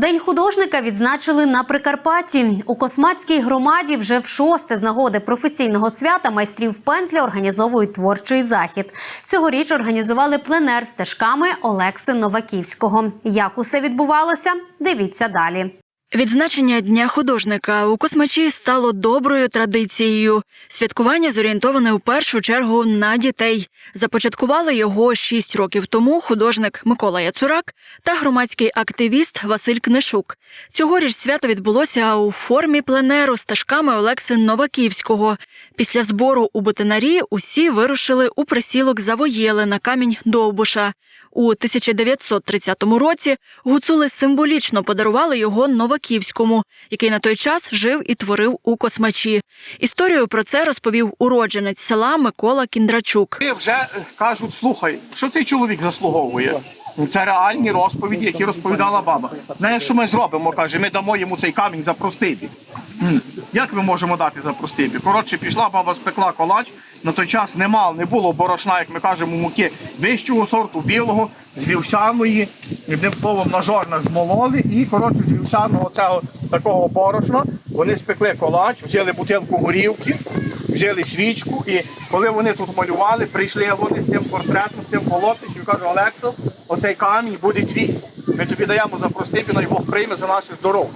День художника відзначили на Прикарпатті. У Космацькій громаді вже в шосте з нагоди професійного свята майстрів пензля організовують творчий захід. Цьогоріч організували пленер стежками Олекси Новаківського. Як усе відбувалося? Дивіться далі. Відзначення Дня художника у Космачі стало доброю традицією. Святкування зорієнтоване у першу чергу на дітей. Започаткували його шість років тому художник Микола Яцурак та громадський активіст Василь Книшук. Цьогоріч свято відбулося у формі пленеру стежками Олекси Новаківського. Після збору у Бутинарі усі вирушили у присілок Завоєли на камінь Довбуша. У 1930 році гуцули символічно подарували його Новаківському, який на той час жив і творив у Космачі. Історію про це розповів уродженець села Микола Кіндрачук. Вже кажуть, слухай, що цей чоловік заслуговує? Ну, Це реальні розповіді, які розповідала баба. Знаєш, що ми зробимо? каже, ми дамо йому цей камінь за простибі. Як ми можемо дати за простибі? Коротше, пішла баба, спекла колач. На той час не мав, не було борошна, як ми кажемо, муки вищого сорту, білого, з вівсяної, одним словом, на жорнах змололи. І коротше, з вівсяного цього такого борошна вони спекли колач, взяли бутилку горівки, взяли свічку, і коли вони тут малювали, прийшли вони з цим портретом, з цим полотнищем, кажуть, Олексо, оцей камінь буде твій. Ми тобі даємо за простипіно, і Бог прийме за наше здоров'я.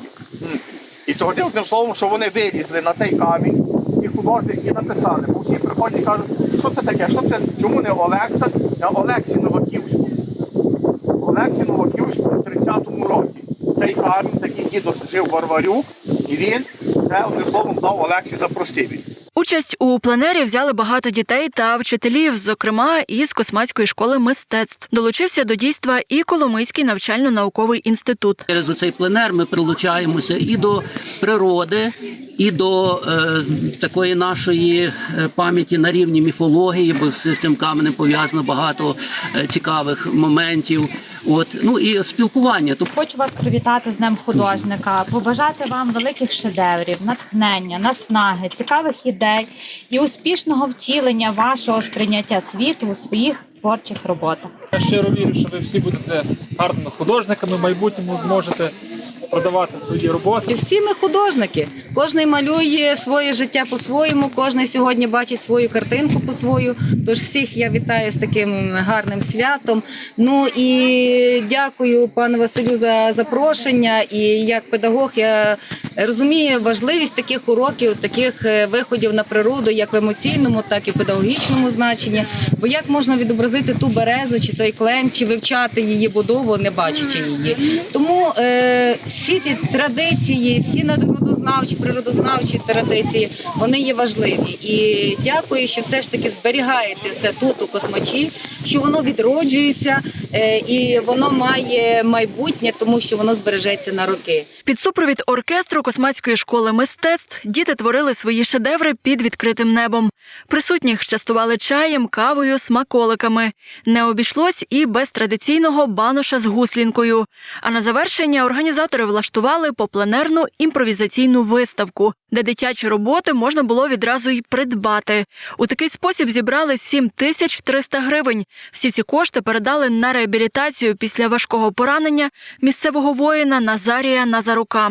І тоді, одним словом, що вони вилізли на цей камінь, і художник і написали. Бо всі приходять і кажуть, що це таке, що це, чому не Олекса, а Олексій Новаківський. Олексій Новаківський у 30-му році. Цей камінь, такий дідо жив Варварюк, і він це одним словом дав Олексій за простибі. Участь у пленері взяли багато дітей та вчителів, зокрема із Космацької школи мистецтв. Долучився до дійства і Коломийський навчально-науковий інститут. Через цей пленер ми прилучаємося і до природи, і до е, такої нашої е, пам'яті на рівні міфології, бо з цим каменем пов'язано багато е, цікавих моментів. От ну і спілкування. Тобто Хочу вас привітати з Днем художника, побажати вам великих шедеврів, натхнення, наснаги, цікавих ідей і успішного втілення вашого сприйняття світу у своїх творчих роботах. Я щиро вірю, що ви всі будете гарними художниками, в майбутньому зможете продавати свої роботи. І всі ми художники. Кожний малює своє життя по-своєму, кожний сьогодні бачить свою картинку по-свою. Тож всіх я вітаю з таким гарним святом. Ну і дякую пану Василю за запрошення. І як педагог я розумію важливість таких уроків, таких е, виходів на природу, як в емоційному, так і в педагогічному значенні. Бо як можна відобразити ту березу, чи той клен, чи вивчати її будову, не бачачи її. Тому е, всі ці традиції, всі народознавчі, природознавчі традиції, вони є важливі. І дякую, що все ж таки зберігається все тут, у космачі, що воно відроджується і воно має майбутнє, тому що воно збережеться на роки. Під супровід оркестру Космацької школи мистецтв діти творили свої шедеври під відкритим небом. Присутніх частували чаєм, кавою, смаколиками. Не обійшлось і без традиційного баноша з гуслінкою. А на завершення організатори влаштували попленерну імпровізаційну виставку, де дитячі роботи можна було відразу й придбати. У такий спосіб зібрали 7 тисяч 300 гривень. Всі ці кошти передали на реабілітацію після важкого поранення місцевого воїна Назарія Назарука.